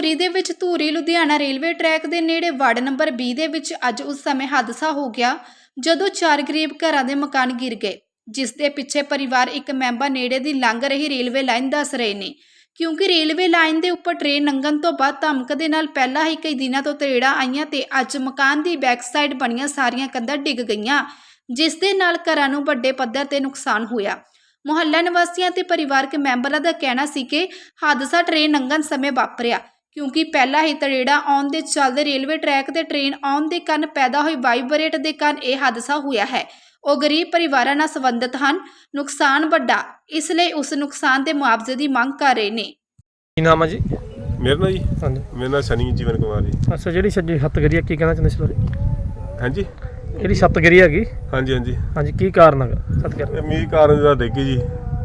ਧੂਰੀ ਦੇ ਵਿੱਚ Dhuri Ludhiana railway track ਦੇ ਨੇੜੇ ਵਾਰਡ ਨੰਬਰ 20 ਦੇ ਵਿੱਚ ਅੱਜ ਉਸ ਸਮੇਂ ਹਾਦਸਾ ਹੋ ਗਿਆ, ਜਦੋਂ ਚਾਰ ਗਰੀਬ ਘਰਾਂ ਦੇ ਮਕਾਨ ਗਿਰ ਗਏ, ਜਿਸ ਦੇ ਪਿੱਛੇ ਪਰਿਵਾਰ ਇੱਕ ਮੈਂਬਰ ਨੇੜੇ ਦੀ ਲੰਘ ਰਹੀ ਰੇਲਵੇ ਲਾਈਨ ਦੱਸ ਰਹੇ ਨੇ। ਕਿਉਂਕਿ ਰੇਲਵੇ ਲਾਈਨ ਦੇ ਉੱਪਰ ਟ੍ਰੇਨ ਲੰਘਣ ਤੋਂ ਬਾਅਦ ਧਮਕ ਦੇ ਨਾਲ ਪਹਿਲਾਂ ਹੀ ਕਈ ਦਿਨਾਂ ਤੋਂ ਤਰੇੜਾਂ ਆਈਆਂ ਤੇ ਅੱਜ ਮਕਾਨ ਦੀ ਬੈਕ ਸਾਈਡ ਬਣੀਆਂ ਸਾਰੀਆਂ ਕੰਧਾਂ ਡਿੱਗ ਗਈਆਂ, ਜਿਸ ਦੇ ਨਾਲ ਘਰਾਂ ਨੂੰ ਵੱਡੇ ਪੱਧਰ ਤੇ ਨੁਕਸਾਨ ਹੋਇਆ। ਮੁਹੱਲਾ ਨਿਵਾਸੀਆਂ ਤੇ ਪਰਿਵਾਰਕ ਮੈਂਬਰਾਂ ਦਾ ਕਹਿਣਾ ਸੀ ਕਿ ਹਾਦਸਾ ਟ੍ਰੇਨ ਲੰਘਣ ਸਮੇਂ ਵਾਪਰਿਆ। ਕਿਉਂਕਿ ਪਹਿਲਾਂ ਹੀ ਤਰੇੜਾ ਆਉਣ ਦੇ ਚੱਲਦੇ ਰੇਲਵੇ ਟਰੈਕ ਤੇ ਟ੍ਰੇਨ ਆਉਣ ਦੇ ਕਾਰਨ ਪੈਦਾ ਹੋਈ ਵਾਈਬਰੇਟ ਦੇ ਕਾਰਨ ਇਹ ਹਾਦਸਾ ਹੋਇਆ ਹੈ। ਉਹ ਗਰੀਬ ਪਰਿਵਾਰਾਂ ਨਾਲ ਸੰਬੰਧਿਤ ਹਨ। ਨੁਕਸਾਨ ਵੱਡਾ ਇਸ ਲਈ ਉਸ ਨੁਕਸਾਨ ਦੇ ਮੁਆਵਜ਼ੇ ਦੀ ਮੰਗ ਕਰ ਰਹੇ ਨੇ। ਕੀ ਨਾਮ ਹੈ ਜੀ? ਮੇਰਾ ਨਾਂ ਜੀ। ਹਾਂਜੀ। ਮੇਰਾ ਨਾਂ ਸਨੀ ਜੀਵਨ ਕੁਮਾਰ ਜੀ। ਅੱਛਾ ਜਿਹੜੀ ਸੱਜੀ ਛੱਤ ਗਿਰੀ ਆ ਕੀ ਕਹਿਣਾ ਚਾਹੁੰਦੇ ਸੀ ਬਾਰੇ? ਹਾਂਜੀ। ਜਿਹੜੀ ਛੱਤ ਗਿਰੀ ਹੈਗੀ? ਹਾਂਜੀ ਹਾਂਜੀ। ਹਾਂਜੀ ਕੀ ਕਾਰਨ ਹੈਗਾ ਗਿਰਨ ਇਹ ਮੀਂਹ ਕਾਰਨ ਦਾ ਡਿੱਗੀ ਜੀ?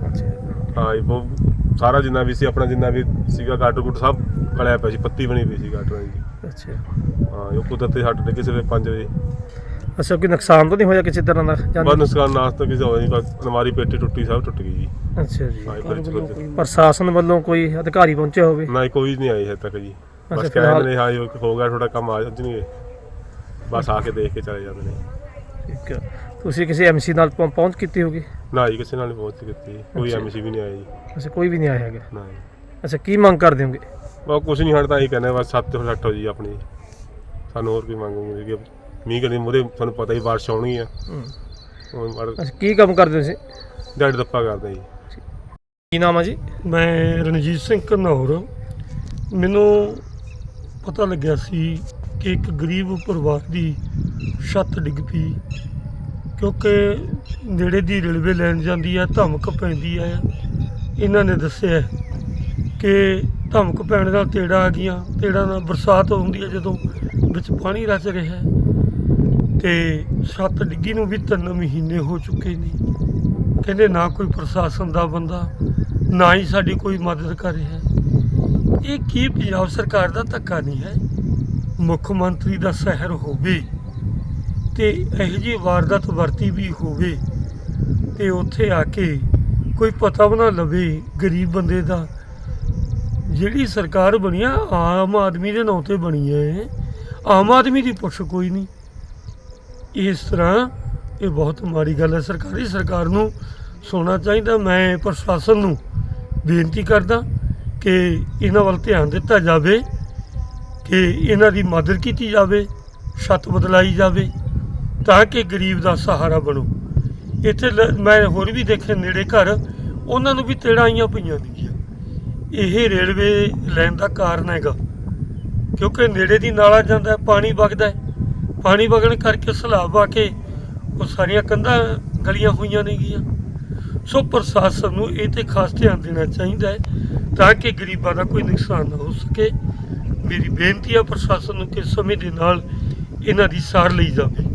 ਅੱਛਾ। ਹਾਂ ਜੀ ਬਹੁਤ ਸਾਰਾ ਜਿੰਨਾ ਵੀ ਸੀ ਆਪਣਾ ਜਿੰਨਾ ਵੀ ਸੀਗਾ ਗਾਟਰ ਗੁੱਟ ਸਭ ਕਲਿਆ ਪਿਆ ਸੀ ਪੱਤੀ ਬਣੀ ਪਈ ਸੀ ਗਾਟਰਾਂ ਦੀ ਅੱਛਾ। ਹਾਂ ਇਹ ਕੁਦਰਤੀ ਹੱਟ ਡਿੱਗੇ ਸੀ 5 ਵਜੇ। ਅੱਛਾ ਕੋਈ ਨੁਕਸਾਨ ਤਾਂ ਨਹੀਂ ਹੋਇਆ ਕਿਸੇ ਤਰ੍ਹਾਂ ਦਾ? ਜਾਂ- ਬਸ ਨੁਕਸਾਨ ਨਾਸ ਤਾਂ ਕਿਸੇ ਹੋਇਆ ਨਹੀਂ ਬਸ ਅਲਮਾਰੀ ਪੇਟੀ ਟੁੱਟੀ ਸਭ ਟੁੱਟ ਗਈ ਜੀ। ਅੱਛਾ ਜੀ। ਹਾਂ ਪ੍ਰਸ਼ਾਸਨ ਵੱਲੋਂ ਕੋਈ ਅਧਿਕਾਰੀ ਪਹੁੰਚਿਆ ਹੋਵੇ? ਨਾ ਕੋਈ ਨਹੀਂ ਆਈ ਹੈ ਤੱਕ ਜੀ। ਬਸ ਫਿਲਹਾਲ- ਕਹਿੰਦੇ ਨੇ ਹਾਂ ਜੀ ਹੋ ਗਿਆ ਤੁਹਾਡਾ ਕੰਮ ਆ ਜਾਣਗੇ। ਬਸ ਆ ਕੇ ਦੇਖ ਕੇ ਚਲੇ ਜਾਂਦੇ ਨੇ। ਠੀਕ ਹੈ। ਤੁਸੀਂ ਕਿਸੇ ਐਮਸੀ ਨਾਲ ਪਹੁੰ- ਪਹੁੰਚ ਕੀਤੀ ਹੋਗੀ? ਨਾ ਜੀ ਕਿਸੇ ਨਾਲ ਨਹੀਂ ਪਹੁੰਚ ਕੀਤੀ। ਕੋਈ ਅੱਛਾ। ਐਮਸੀ ਵੀ ਨਹੀਂ ਆਇਆ ਜੀ ਅੱਛਾ ਕੋਈ ਵੀ ਨਹੀਂ ਆਇਆ ਹੈਗਾ? ਨਾ ਜੀ। ਅੱਛਾ ਕੀ ਮੰਗ ਕਰਦੇ ਹੋਗੇ? ਬਸ ਕੁਛ ਨਹੀਂ ਹਟਦਾ ਹੀ ਕਹਿੰਦੇ ਬਸ ਸੱਤ ਸੱਟ ਹੋ ਜੀ ਆਪਣੀ। ਸਾਨੂੰ ਹੋਰ ਕੋਈ ਮੰਗ ਨਹੀਂ ਕਿ ਮੀਂਹ ਕਦੇ ਮੂਹਰੇ ਤੁਹਾਨੂੰ ਪਤਾ ਹੀ ਬਾਰਿਸ਼ ਆਉਣੀ ਆ। ਉਹ ਮਾੜਾ ਅੱਛਾ ਕੀ ਕੰਮ ਕਰਦੇ ਤੁਸੀਂ? ਡੈਡ ਦੱਪਾ ਕਰਦੇ ਜੀ। ਕੀ ਨਾਮ ਹੈ ਜੀ? ਮੈਂ ਰਣਜੀਤ ਸਿੰਘ ਘਨੌਰ। ਮੈਨੂੰ ਪਤਾ ਲੱਗਿਆ ਸੀ ਕਿ ਇੱਕ ਗਰੀਬ ਪਰਿਵਾਰ ਦੀ ਛੱਤ ਡਿੱਗ ਪਈ। ਕਿਉਂਕਿ ਨੇੜੇ ਦੀ ਰੇਲਵੇ ਲਾਈਨ ਜਾਂਦੀ ਹੈ ਧਮਕ ਪੈਂਦੀ ਹੈ ਇਹਨਾਂ ਨੇ ਦੱਸਿਆ ਕਿ ਧਮਕ ਪੈਣ ਨਾਲ ਤੇੜਾ ਆ ਗਈਆਂ, ਤੇੜਾ ਨਾਲ ਬਰਸਾਤ ਹੁੰਦੀ ਹੈ ਜਦੋਂ ਵਿੱਚ ਪਾਣੀ ਰਚ ਰਿਹਾ। ਹੈ ਤੇ ਛੱਤ ਡਿੱਗੀ ਨੂੰ ਵੀ ਤਿੰਨ ਮਹੀਨੇ ਹੋ ਚੁੱਕੇ ਨੇ। ਕਹਿੰਦੇ ਨਾ ਕੋਈ ਪ੍ਰਸ਼ਾਸਨ ਦਾ ਬੰਦਾ, ਨਾ ਹੀ ਸਾਡੀ ਕੋਈ ਮਦਦ ਕਰ ਰਿਹਾ। ਇਹ ਕੀ ਪੰਜਾਬ ਸਰਕਾਰ ਦਾ ਧੱਕਾ ਨਹੀਂ ਹੈ? ਮੁੱਖ ਮੰਤਰੀ ਦਾ ਸ਼ਹਿਰ ਹੋਵੇ। ਤੇ ਇਹੋ ਜਿਹੀ ਵਾਰਦਾਤ ਵਰਤੀ ਵੀ ਹੋਵੇ ਤੇ ਉੱਥੇ ਆ ਕੇ ਕੋਈ ਪਤਾ ਵੀ ਨਾ ਲਵੇ ਗਰੀਬ ਬੰਦੇ ਦਾ। ਜਿਹੜੀ ਸਰਕਾਰ ਬਣੀ ਆ, ਆਮ ਆਦਮੀ ਦੇ ਨਾਂ ਤੇ ਬਣੀ ਹੈ ਆਮ ਆਦਮੀ ਦੀ ਪੁੱਛ ਕੋਈ ਨਹੀਂ। ਇਸ ਤਰ੍ਹਾਂ ਇਹ ਬਹੁਤ ਮਾੜੀ ਗੱਲ ਹੈ ਸਰਕਾਰੀ ਸਰਕਾਰ ਨੂੰ ਸੁਣਨਾ ਚਾਹੀਦਾ। ਮੈਂ ਪ੍ਰਸ਼ਾਸਨ ਨੂੰ ਬੇਨਤੀ ਕਰਦਾ ਕਿ ਇਹਨਾਂ ਵੱਲ ਧਿਆਨ ਦਿੱਤਾ ਜਾਵੇ, ਕਿ ਇਹਨਾਂ ਦੀ ਮਦਦ ਕੀਤੀ ਜਾਵੇ, ਛੱਤ ਬਦਲਾਈ ਜਾਵੇ। ਤਾਂ ਕਿ ਗਰੀਬ ਦਾ ਸਹਾਰਾ ਬਣੋ। ਇੱਥੇ ਲ- ਮੈਂ ਹੋਰ ਵੀ ਦੇਖੇ ਨੇੜੇ ਘਰ, ਉਹਨਾਂ ਨੂੰ ਵੀ ਤੇੜਾਂ ਆਈਆਂ ਪਈਆਂ ਨੇਗੀਆਂ। ਇਹ ਰੇਲਵੇ ਲਾਈਨ ਦਾ ਕਾਰਨ ਹੈਗਾ। ਕਿਉਂਕਿ ਨੇੜੇ ਦੀ ਨਾਲਾ ਜਾਂਦਾ, ਪਾਣੀ ਵਗਦਾ ਪਾਣੀ ਵਗਣ ਕਰਕੇ ਸਲਾਬ ਆ ਕੇ ਉਹ ਸਾਰੀਆਂ ਕੰਧਾਂ ਗਲੀਆਂ ਹੋਈਆਂ ਨੇਗੀਆਂ। ਸੋ ਪ੍ਰਸ਼ਾਸਨ ਨੂੰ ਇਹ ਤੇ ਖਾਸ ਧਿਆਨ ਦੇਣਾ ਚਾਹੀਦਾ ਹੈ ਤਾਂ ਕਿ ਗਰੀਬਾਂ ਦਾ ਕੋਈ ਨੁਕਸਾਨ ਨਾ ਹੋ ਸਕੇ। ਮੇਰੀ ਬੇਨਤੀ ਹੈ ਪ੍ਰਸ਼ਾਸਨ ਨੂੰ ਕਿ ਸਮੇਂ ਦੇ ਨਾਲ ਇਹਨਾਂ ਦੀ ਸਾਰ ਲਈ ਜਾਵੇ।